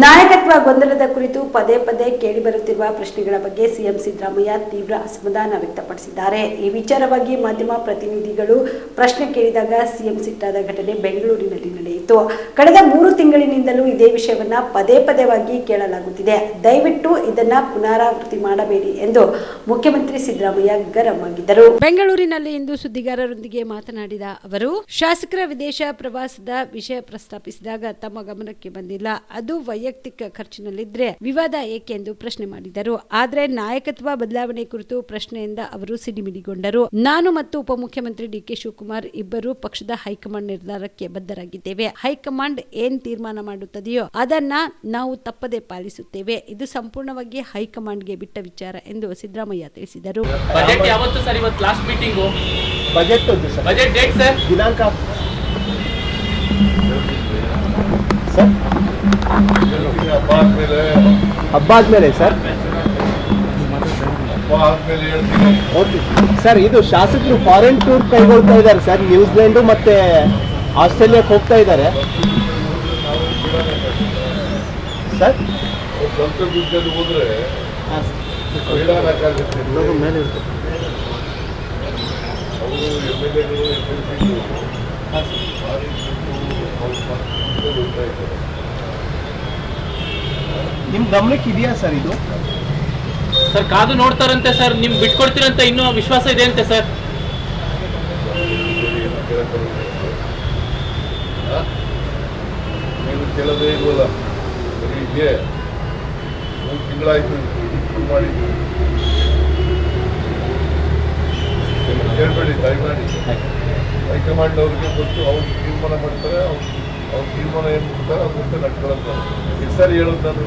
ನಾಯಕತ್ವ ಗೊಂದಲದ ಕುರಿತು ಪದೇ ಪದೇ ಕೇಳಿಬರುತ್ತಿರುವ ಪ್ರಶ್ನೆಗಳ ಬಗ್ಗೆ ಸಿಎಂ ಸಿದ್ದರಾಮಯ್ಯ ತೀವ್ರ ಅಸಮಾಧಾನ ವ್ಯಕ್ತಪಡಿಸಿದ್ದಾರೆ. ಈ ವಿಚಾರವಾಗಿ ಮಾಧ್ಯಮ ಪ್ರತಿನಿಧಿಗಳು ಪ್ರಶ್ನೆ ಕೇಳಿದಾಗ ಸಿಎಂ ಸಿಟ್ಟಾದ ಘಟನೆ ಬೆಂಗಳೂರಿನಲ್ಲಿ ನಡೆಯಿತು. ಕಳೆದ ಮೂರು ತಿಂಗಳಿನಿಂದಲೂ ಇದೇ ವಿಷಯವನ್ನ ಪದೇ ಪದೇವಾಗಿ ಕೇಳಲಾಗುತ್ತಿದೆ. ದಯವಿಟ್ಟು ಇದನ್ನ ಪುನರಾವೃತ್ತಿ ಮಾಡಬೇಡಿ ಎಂದು ಮುಖ್ಯಮಂತ್ರಿ ಸಿದ್ದರಾಮಯ್ಯ ಗರಂ ಆಗಿದ್ದರು. ಬೆಂಗಳೂರಿನಲ್ಲಿ ಇಂದು ಸುದ್ದಿಗಾರರೊಂದಿಗೆ ಮಾತನಾಡಿದ ಅವರು, ಶಾಸಕರ ವಿದೇಶ ಪ್ರವಾಸದ ವಿಷಯ ಪ್ರಸ್ತಾಪಿಸಿದಾಗ ತಮ್ಮ ಗಮನಕ್ಕೆ ಬಂದಿಲ್ಲ. ಅದು ವೈಯಕ್ತಿಕ ಖರ್ಚಿನಲ್ಲಿದ್ರೆ ವಿವಾದ ಏಕೆಂದು ಪ್ರಶ್ನೆ ಮಾಡಿದರು. ಆದರೆ ನಾಯಕತ್ವ ಬದಲಾವಣೆ ಕುರಿತು ಪ್ರಶ್ನೆಯಿಂದ ಅವರು ಸಿಡಿಮಿಡಿಗೊಂಡರು. ನಾನು ಮತ್ತು ಉಪಮುಖ್ಯಮಂತ್ರಿ ಡಿಕೆ ಶಿವಕುಮಾರ್ ಇಬ್ಬರು ಪಕ್ಷದ ಹೈಕಮಾಂಡ್ ನಿರ್ಧಾರಕ್ಕೆ ಬದ್ಧರಾಗಿದ್ದೇವೆ. ಹೈಕಮಾಂಡ್ ಏನ್ ತೀರ್ಮಾನ ಮಾಡುತ್ತದೆಯೋ ಅದನ್ನ ನಾವು ತಪ್ಪದೆ ಪಾಲಿಸುತ್ತೇವೆ. ಇದು ಸಂಪೂರ್ಣವಾಗಿ ಹೈಕಮಾಂಡ್ಗೆ ಬಿಟ್ಟ ವಿಚಾರ ಎಂದು ಸಿದ್ದರಾಮಯ್ಯ ತಿಳಿಸಿದರು. ಬಜೆಟ್ ಯಾವತ್ತು ಸರ್ ಇವತ್ತು last meeting budget sir. Budget date sir? ದಿನಾಂಕ ಹಬ್ಬ ಆದ್ಮೇಲೆ ಸರ್? ಓಕೆ ಸರ್ ಇದು ಶಾಸಕರು ಫಾರಿನ್ ಟೂರ್ ಕೈಗೊಳ್ತಾ ಇದ್ದಾರೆ ಸರ್. ನ್ಯೂಜಿಲೆಂಡು ಮತ್ತೆ ಆಸ್ಟ್ರೇಲಿಯಾಕ್ಕೆ ಹೋಗ್ತಾ ಇದ್ದಾರೆ. ಸರ್? ಅವ್ರು ಸ್ವಂತ ನಿಮ್ಮ ಗಮನಕ್ಕೆ ಇದೆಯಾ ಸರ್ ಇದು? ಸರ್ ಕಾದು ನೋಡ್ತಾರಂತೆ ಸರ್. ನಿಮ್ ಬಿಟ್ಕೊಡ್ತೀರಂತ ಇನ್ನೂ ವಿಶ್ವಾಸ ಇದೆ ಅಂತೆ ಸರ್? ನೀವು ಕೇಳೋದೇ ಇಲ್ವಲ್ಲ ಬರೀ ಇದೆ ಒಂದು ತಿಂಗಳಾಯ್ತು ಶುರು ಮಾಡಿದ್ದು. ಕೇಳಬೇಡಿ ದಯಮಾಡಿ. ಹೈಕಮಾಂಡ್ ಅವ್ರಿಗೆ ಗೊತ್ತು ಅವ್ರು ತೀರ್ಮಾನ ಮಾಡ್ತಾರೆ ಅವ್ರು ಅವ್ರ ತೀರ್ಮಾನ ಏನು ಮಾಡ್ತಾರೆ ಅವ್ರ ಮತ್ತೆ ನಡ್ಕೊಳ್ಳೋದು ಸರಿ ಸಾರಿ ಹೇಳೋದು ನಾನು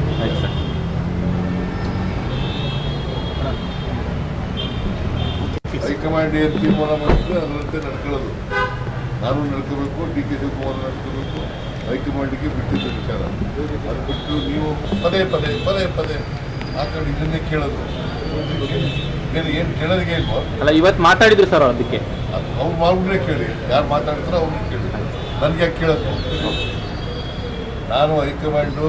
ಹೈಕಮಾಂಡ್ ಏನು ತೀರ್ಮಾನ ಮಾಡಿದ್ರೆ ಅದರಂತೆ ನಡ್ಕೊಳ್ಳೋದು ನಾನು ನಡ್ಕೋಬೇಕು ಡಿ ಕೆ ಶಿವಕುಮಾರ್ ನಡ್ಕೋಬೇಕು ಹೈಕಮಾಂಡ್ಗೆ ಬಿಟ್ಟಿದ್ದ ವಿಚಾರ. ಅದು ಬಿಟ್ಟು ನೀವು ಪದೇ ಪದೇ ಪದೇ ಪದೇ ಆಕಡೆ ಇದನ್ನೇ ಕೇಳೋದು. ಏನು ಏನು ಕೇಳೋದಿಗೆ ಇಲ್ವಾ? ಅಲ್ಲ ಇವತ್ತು ಮಾತಾಡಿದ್ರು ಸರ್ ಅದಕ್ಕೆ. ಅವ್ರು ಮಾಡ್ಬಿಟ್ರೆ ಕೇಳಿ. ಯಾರು ಮಾತಾಡ್ತಾರೋ ಅವ್ರನ್ನ ಕೇಳಿ. ನನಗೆ ಕೇಳಬೇಕು ನಾನು ಹೈಕಮಾಂಡು